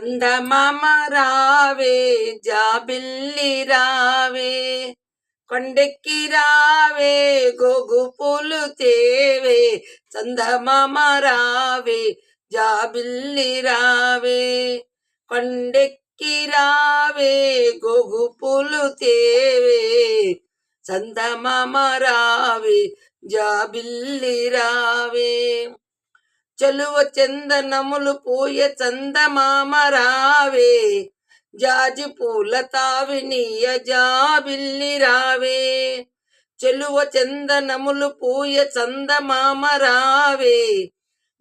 చందమామ రావే జాబిల్లి రావే కొండెక్కి రావే గోగు పూలు తేవే చందమామ రావే జాబిల్లి రావే కొండెక్కి రావే గోగు పూలు తేవే చందమామ రావే జాబిల్లి రావే. చలువ చందనములు పూయ చందమామ రావే జాజి పూల తావినీయ జాబిల్లి రావే. చెలువ చందనములు పూయ చందమామ రావే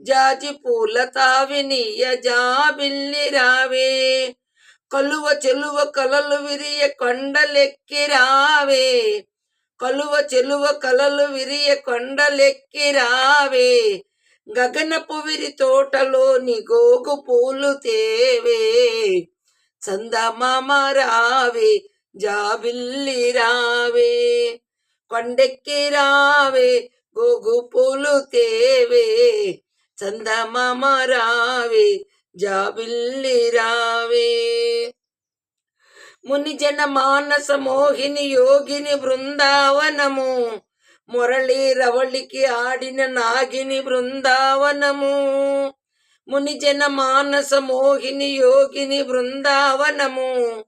జాజి పూల తావినీయ జాబిల్లి రావే. కలువ చెలువ కలలు విరియ కొండలెక్కి రావే. కలువ చెలువ కలలు విరియ కొండలెక్కి రావే. గగనపువిరి తోటలోని గోగు పూలు తేవే. చందమామ రావే జాబిల్లి రావే. కొండెక్కి రావే గోగు పూలు తేవే. చందమామ రావే జాబిల్లి రావే. ముని జన మానస మోహిని యోగిని బృందావనము. మురళి రవళికి ఆడిన నాగిని బృందావనము. మునిజన మానస మోహిని యోగిని బృందావనము.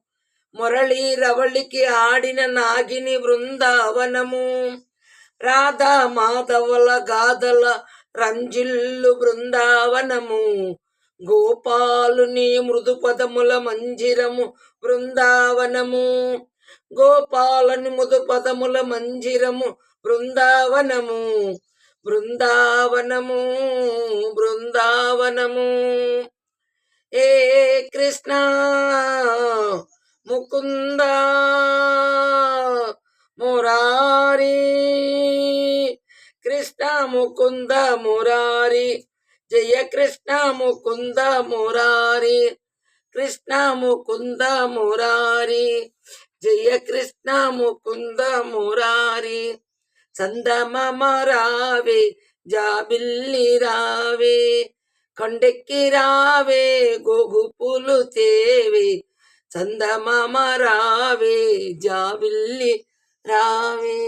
మురళి రవళికి ఆడిన నాగిని బృందావనము. రాధా మాధవల గాథల రంజిల్లు బృందావనము. గోపాలుని మృదు పదముల మంజిరము బృందావనము. గోపాలని మృదు పదముల మంజిరము బృందావనము బృందావనము బృందావనము. ఏ కృష్ణ ముకుంద మురారి కృష్ణ ముకుంద మురారి జయ కృష్ణ ముకుంద మురారి కృష్ణ ముకుంద మురారి జయ కృష్ణ ముకుంద మురారి. చందమామ రావే జాబిల్లి రావే కొండెక్కి రావే గోగు పూలు తేవే చందమామ రావే జాబిల్లి రావే